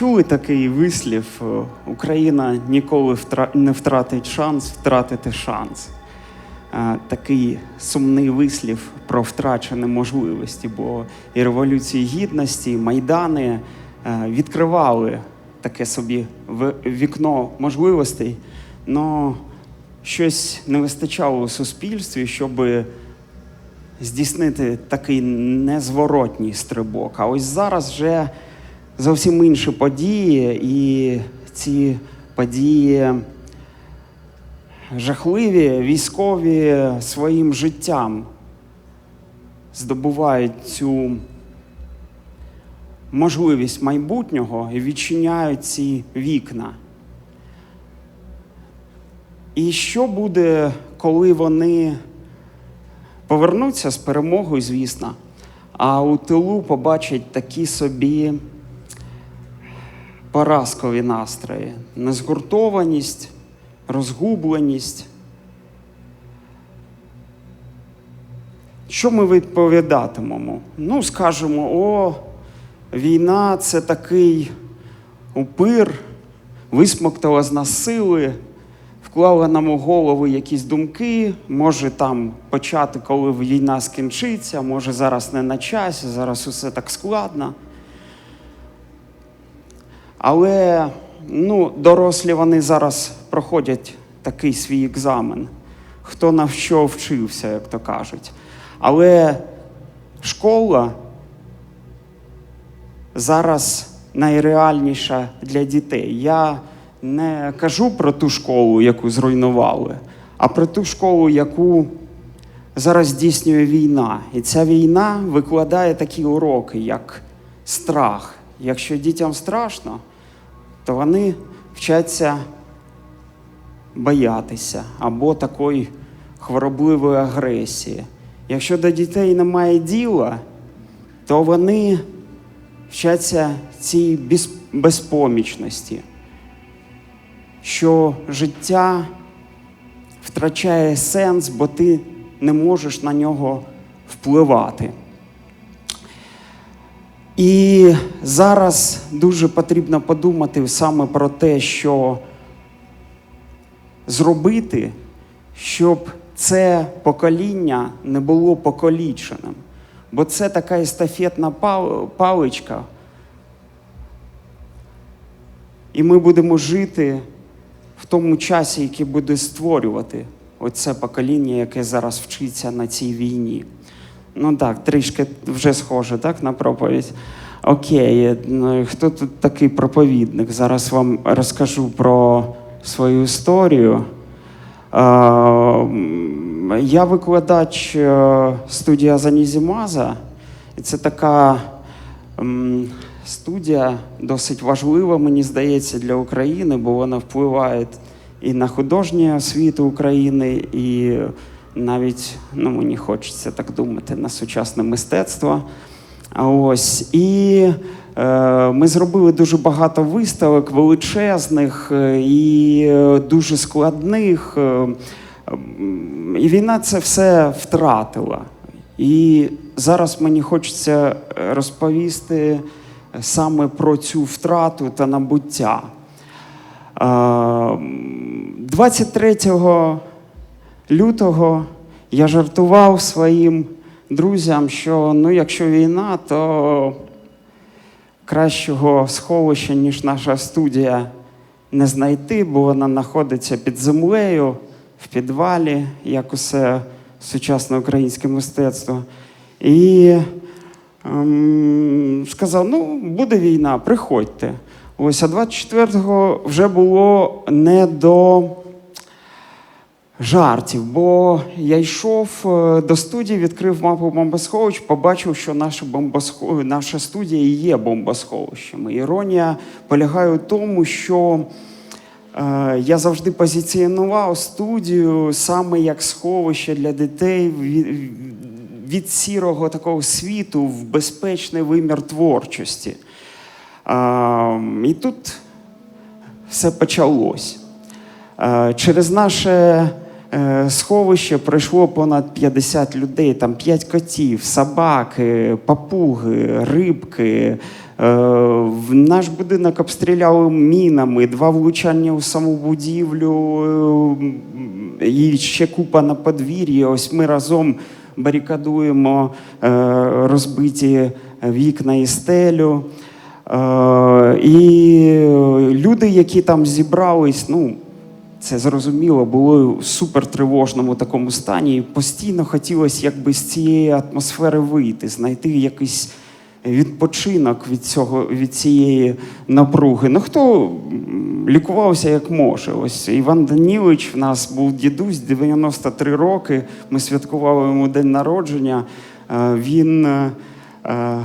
Чули такий вислів: е, Україна ніколи не втратить шанс втратити шанс. Е, Такий сумний вислів про втрачені можливості, бо і Революції Гідності, і Майдани е, відкривали таке собі вікно можливостей, але щось не вистачало у суспільстві, щоб здійснити такий незворотній стрибок. А ось зараз вже зовсім інші події, і ці події жахливі, військові своїм життям здобувають цю можливість майбутнього і відчиняють ці вікна. І що буде, коли вони повернуться з перемогою, звісно, а у тилу побачать такі собі поразкові настрої, незгуртованість, розгубленість. Що ми відповідатимемо? Ну, скажемо, о, війна це такий упир, висмоктала з нас сили, вклала нам у голови якісь думки, може там почати, коли війна скінчиться, може зараз не на часі, зараз усе так складно. Але ну, дорослі вони зараз проходять такий свій екзамен, хто на що вчився, як то кажуть. Але школа зараз найреальніша для дітей. Я не кажу про ту школу, яку зруйнували, а про ту школу, яку зараз здійснює війна. І ця війна викладає такі уроки, як страх. Якщо дітям страшно, то вони вчаться боятися або такої хворобливої агресії. Якщо до дітей немає діла, то вони вчаться цій безпомічності, що життя втрачає сенс, бо ти не можеш на нього впливати. І зараз дуже потрібно подумати саме про те, що зробити, щоб це покоління не було покаліченим. Бо це така естафетна паличка. І ми будемо жити в тому часі, який буде створювати оце покоління, яке зараз вчиться на цій війні. Ну так, трішки вже схоже, так, на проповідь. Окей, ну, хто тут такий проповідник? Зараз вам розкажу про свою історію. Я викладач е, студії Азанізімаза, і це така студія досить важлива, мені здається, для України, бо вона впливає і на художню освіту України, і навіть, ну мені хочеться так думати, на сучасне мистецтво. Ось і е, ми зробили дуже багато виставок величезних е, і е, дуже складних. е, І війна це все втратила. І зараз мені хочеться розповісти саме про цю втрату та набуття. Е, 23 лютого я жартував своїм друзям, що ну, якщо війна, то кращого сховища, ніж наша студія, не знайти, бо вона знаходиться під землею, в підвалі, як усе сучасне українське мистецтво. І ем, сказав: ну, буде війна, приходьте. Ось, а 24-го вже було не до жартів, бо я йшов е, до студії, відкрив мапу бомбосховищ, побачив, що наше бомбосхов... наша студія є бомбосховищем. Іронія полягає у тому, що е, я завжди позиціонував студію саме як сховище для дітей від, сірого такого світу в безпечний вимір творчості. Е, і тут все почалось. Через наше сховище пройшло понад 50 людей, там 5 котів, собаки, папуги, рибки. Е, В наш будинок обстріляли мінами, два влучання у саму будівлю е, і ще купа на подвір'ї. Ось ми разом барикадуємо е, розбиті вікна і стелю. Е, І люди, які там зібрались, ну, це зрозуміло, були в супертривожному такому стані. І постійно хотілося якби з цієї атмосфери вийти, знайти якийсь відпочинок від цього від цієї напруги. Ну хто лікувався як може. Ось Іван Данілович в нас був дідусь 93 роки. Ми святкували йому день народження. Е, Він е, е,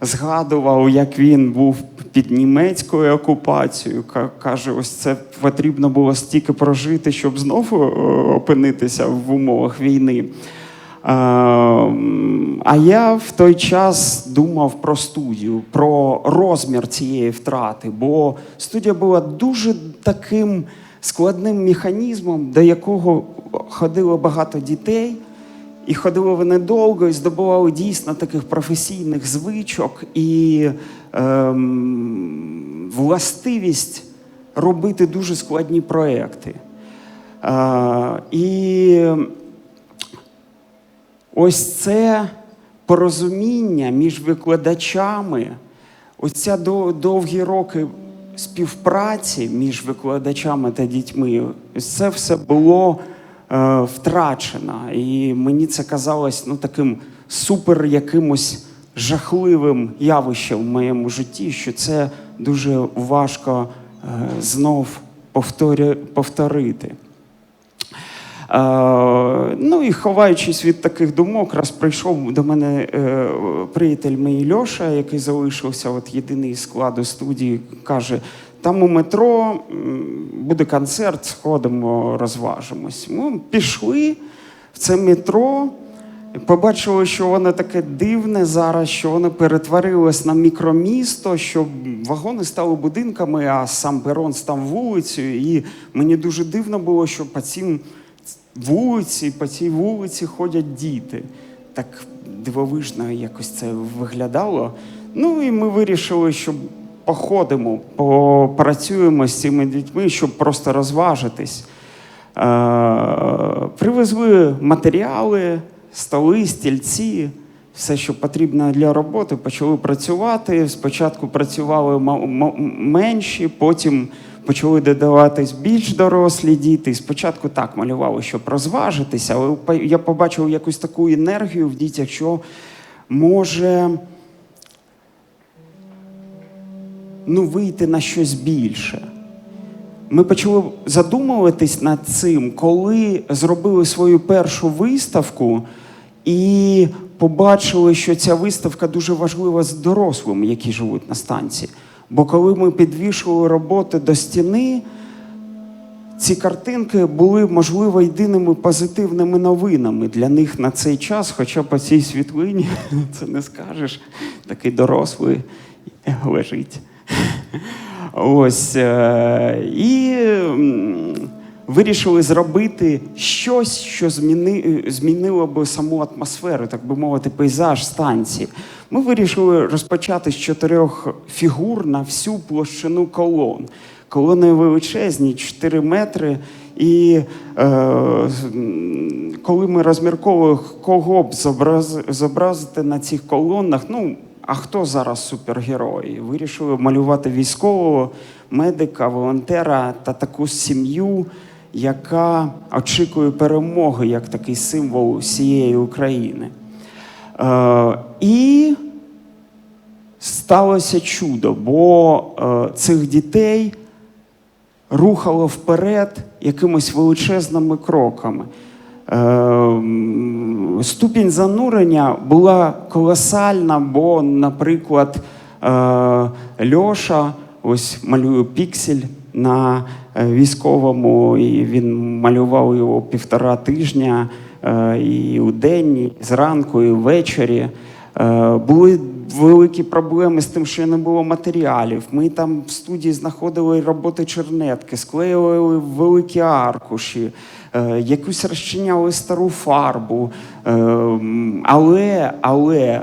згадував, як він був під німецькою окупацією. Каже, ось це потрібно було стільки прожити, щоб знову е, опинитися в умовах війни. Е, А я в той час думав про студію, про розмір цієї втрати, бо студія була дуже таким складним механізмом, до якого ходило багато дітей. І ходили вони довго і здобували дійсно таких професійних звичок і ем, властивість робити дуже складні проекти. Е, і ось це порозуміння між викладачами, оця довгі роки співпраці між викладачами та дітьми, це все було е, втрачено. І мені це казалось ну, таким супер якимось жахливим явищем в моєму житті, що це дуже важко е, знов повторити. Е, ну і ховаючись від таких думок, раз прийшов до мене приятель мій Льоша, який залишився, от єдиний складу студії, каже: там у метро буде концерт, сходимо, розважимось. Ми пішли в це метро. Побачили, що воно таке дивне зараз, що воно перетворилось на мікромісто, що вагони стали будинками, а сам перон став вулицею. І мені дуже дивно було, що по цим вулиці, по цій вулиці ходять діти. Так дивовижно якось це виглядало. Ну і ми вирішили, що походимо, попрацюємо з цими дітьми, щоб просто розважитись. Е, Привезли матеріали, столи, стільці, все, що потрібно для роботи, почали працювати. Спочатку працювали менші, потім почали додаватись більш дорослі діти. Спочатку так малювали, щоб розважитися, але я побачив якусь таку енергію в дітях, що може ну, вийти на щось більше. Ми почали задумуватись над цим, коли зробили свою першу виставку і побачили, що ця виставка дуже важлива з дорослими, які живуть на станції. Бо коли ми підвішували роботи до стіни, ці картинки були, можливо, єдиними позитивними новинами для них на цей час, хоча по цій світлині це не скажеш, такий дорослий лежить. Ось. е, І вирішили зробити щось, що зміни, змінило би саму атмосферу, так би мовити, пейзаж станції. Ми вирішили розпочати з чотирьох фігур на всю площину колон. Колони величезні, 4 метри. І е, коли ми розмірковували, кого б зобразити на цих колонах, ну, а хто зараз супергерой? Вирішили малювати військового, медика, волонтера та таку сім'ю, яка очікує перемоги як такий символ всієї України. Е, і сталося чудо, бо е, цих дітей рухало вперед якимись величезними кроками. Е, м, Ступінь занурення була колосальна, бо, наприклад, е, Льоша ось малює піксель на е, військовому, і він малював його півтора тижня е, і у день, і зранку, і ввечері. Були великі проблеми з тим, що не було матеріалів. Ми там в студії знаходили роботи чернетки, склеювали великі аркуші, е, якусь розчиняли стару фарбу. Е, Але, але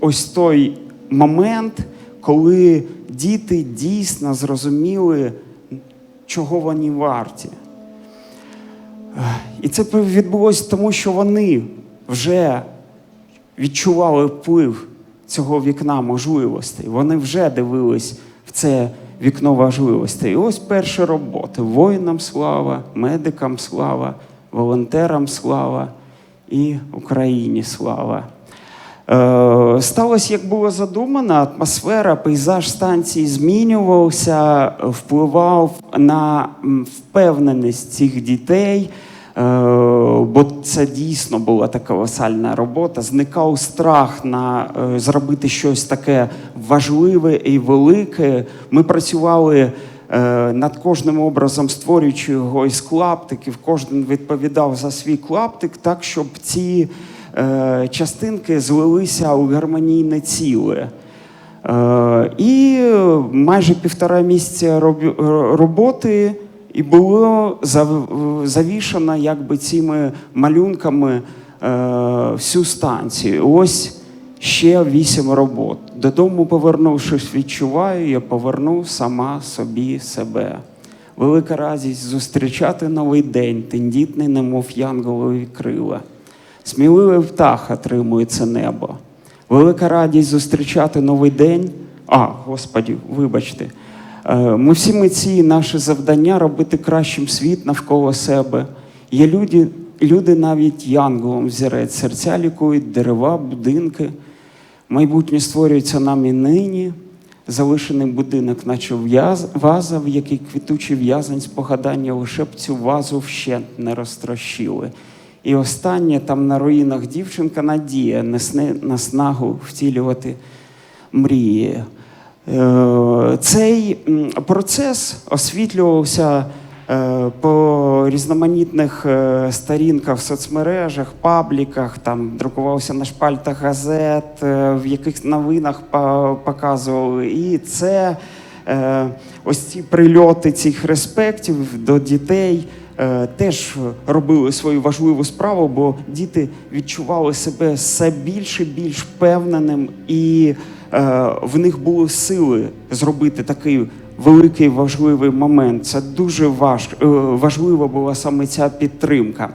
ось той момент, коли діти дійсно зрозуміли, чого вони варті. І це відбулося тому, що вони вже відчували вплив цього вікна можливостей. Вони вже дивились в це вікно можливостей. І ось перші роботи: воїнам слава, медикам слава, волонтерам слава і Україні слава. Е, Сталося, як було задумано, атмосфера, пейзаж станції змінювався, впливав на впевненість цих дітей, е, бо це дійсно була така колосальна робота. Зникав страх на е, зробити щось таке важливе і велике. Ми працювали е, над кожним образом, створюючи його із клаптиків. Кожен відповідав за свій клаптик, так щоб ці е, частинки злилися у гармонійне ціле. Е, і майже півтора місяця роб- роботи і було завішано якби цими малюнками е, всю станцію. Ось ще вісім робот. Додому, повернувшись, відчуваю, я повернув сама собі себе. Велика радість зустрічати новий день, тендітний, немов янголові крила. Сміливий птах отримує це небо. Велика радість зустрічати новий день. А, Господі, вибачте. Е, Ми всі митці, наше завдання робити кращим світ навколо себе. Є люди, люди навіть янголом взірець, серця лікують, дерева, будинки. Майбутнє створюється нам і нині. Залишений будинок, наче ваза, в якій квітучий в'язень спогадання лише б цю вазу вщент не розтрощили. І останнє там на руїнах дівчинка Надія несне наснагу втілювати мрії. Е, Цей процес освітлювався е, по різноманітних е, сторінках в соцмережах, пабліках, там друкувався на шпальтах газет, в яких новинах показували. І це ось ці прильоти цих респектів до дітей. Теж робили свою важливу справу, бо діти відчували себе все більше більш впевненим, і в них були сили зробити такий великий важливий момент. Це дуже важ, е, важлива була саме ця підтримка.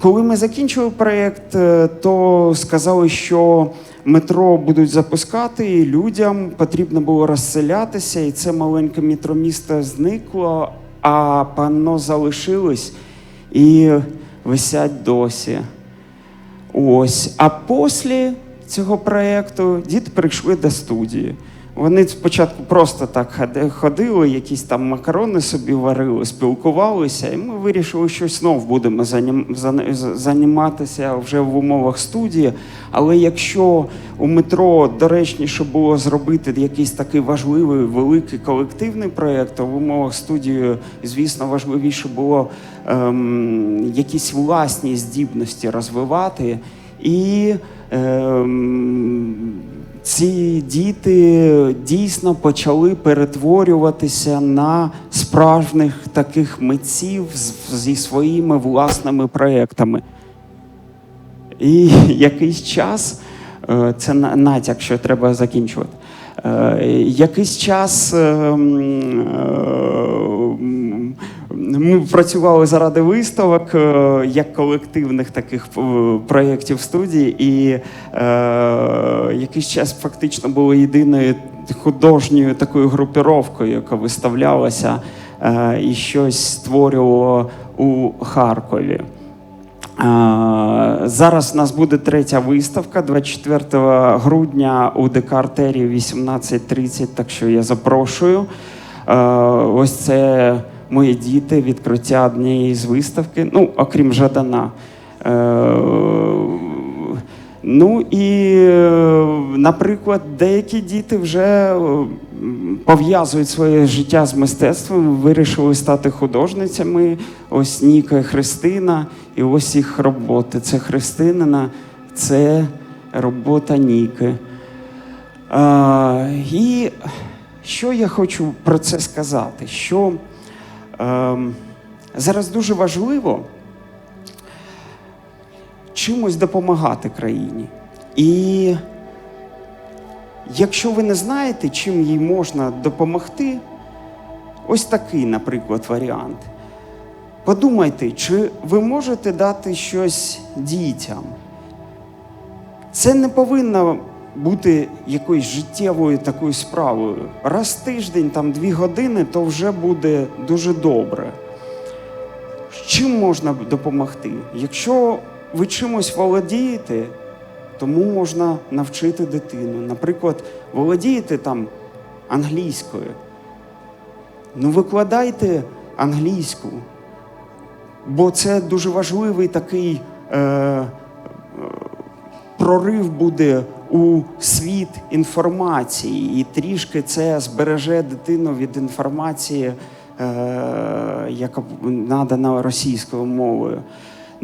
Коли ми закінчили проєкт, е, то сказали, що метро будуть запускати, і людям потрібно було розселятися, і це маленьке метромісто зникло, а панно залишилось і висять досі. Ось. А після цього проєкту діти прийшли до студії. Вони спочатку просто так ходили, якісь там макарони собі варили, спілкувалися, і ми вирішили, що знов будемо займатися вже в умовах студії. Але якщо у метро доречніше було зробити якийсь такий важливий великий колективний проєкт, то в умовах студії, звісно, важливіше було ем, якісь власні здібності розвивати. І ці діти дійсно почали перетворюватися на справжніх таких митців зі своїми власними проєктами. І якийсь час, е, це натяк, що треба закінчувати. Е, Якийсь час е, е, ми працювали заради виставок як колективних таких проєктів студії, і якийсь час фактично було єдиною художньою такою групіровкою, яка виставлялася і щось створювало у Харкові. Зараз у нас буде третя виставка 24 грудня у ДК Артерії 18.30, так що я запрошую. Ось це мої діти, відкриття однієї з виставки, ну, окрім Жадана. Е, Ну і, е, наприклад, деякі діти вже е, пов'язують своє життя з мистецтвом, вирішили стати художницями. Ось Ніка і Христина, і ось їх роботи. Це Христинина, це робота Ніки. А, і що я хочу про це сказати? Що ем, зараз дуже важливо чимось допомагати країні. І якщо ви не знаєте, чим їй можна допомогти, ось такий, наприклад, варіант. Подумайте, чи ви можете дати щось дітям? Це не повинно бути якоюсь життєвою такою справою. Раз в тиждень, там дві години, то вже буде дуже добре. Чим можна допомогти? Якщо ви чимось володієте, тому можна навчити дитину. Наприклад, володієте там англійською. Ну, викладайте англійську, бо це дуже важливий такий е, е, прорив буде у світ інформації, і трішки це збереже дитину від інформації, е, яка надана російською мовою.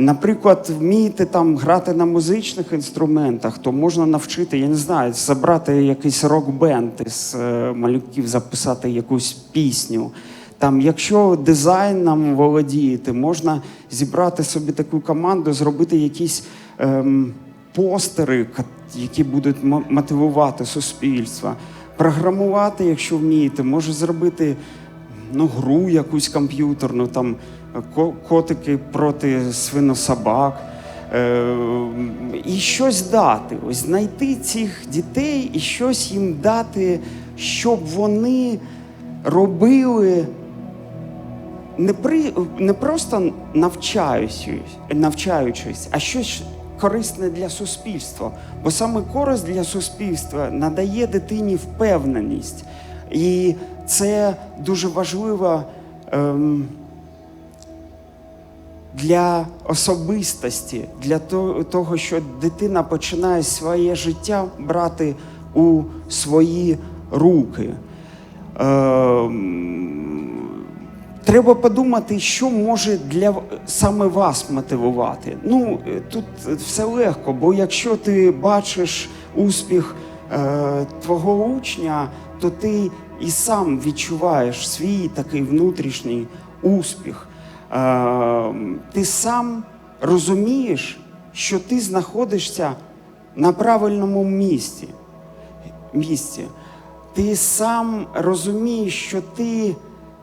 Наприклад, вмієте там грати на музичних інструментах, то можна навчити, я не знаю, забрати якийсь рок-бенд із е, малюків, записати якусь пісню. Там, якщо дизайном володієте, можна зібрати собі таку команду, зробити якісь ем, постери, які будуть мо- мотивувати суспільство. Програмувати, якщо вмієте, може зробити ну, гру якусь комп'ютерну, там котики проти свинособак. Е, і щось дати, ось знайти цих дітей і щось їм дати, щоб вони робили не, при, не просто навчаючись, навчаючись, а щось корисне для суспільства. Бо саме користь для суспільства надає дитині впевненість. І це дуже важливо ем, для особистості, для того, що дитина починає своє життя брати у свої руки. Ем, Треба подумати, що може для саме вас мотивувати. Ну е, тут все легко, бо якщо ти бачиш успіх е, твого учня, то ти і сам відчуваєш свій такий внутрішній успіх. Е, ти сам розумієш, що ти знаходишся на правильному місці місці. Ти сам розумієш, що ти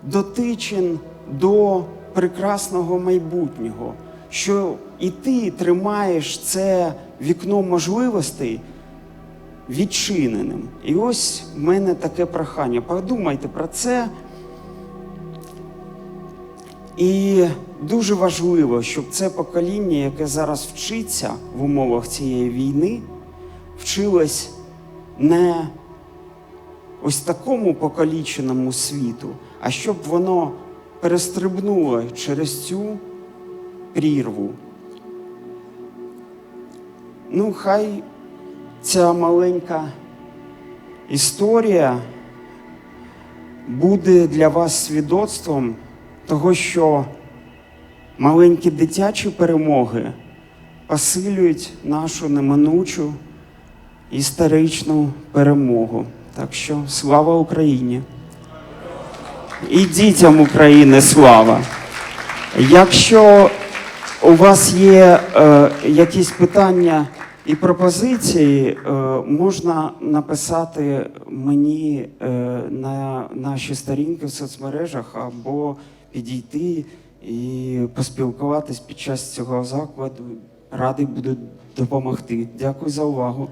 дотичен до прекрасного майбутнього, що і ти тримаєш це вікно можливостей відчиненим. І ось в мене таке прохання. Подумайте про це. І дуже важливо, щоб це покоління, яке зараз вчиться в умовах цієї війни, вчилось не ось такому покаліченому світу, а щоб воно перестрибнуло через цю прірву. Ну, хай ця маленька історія буде для вас свідоцтвом того, що маленькі дитячі перемоги посилюють нашу неминучу історичну перемогу. Так що слава Україні! І дітям України слава! Якщо у вас є е, якісь питання і пропозиції, е, можна написати мені е, на наші сторінки в соцмережах або підійти і поспілкуватись під час цього закладу. Радий буду допомогти. Дякую за увагу.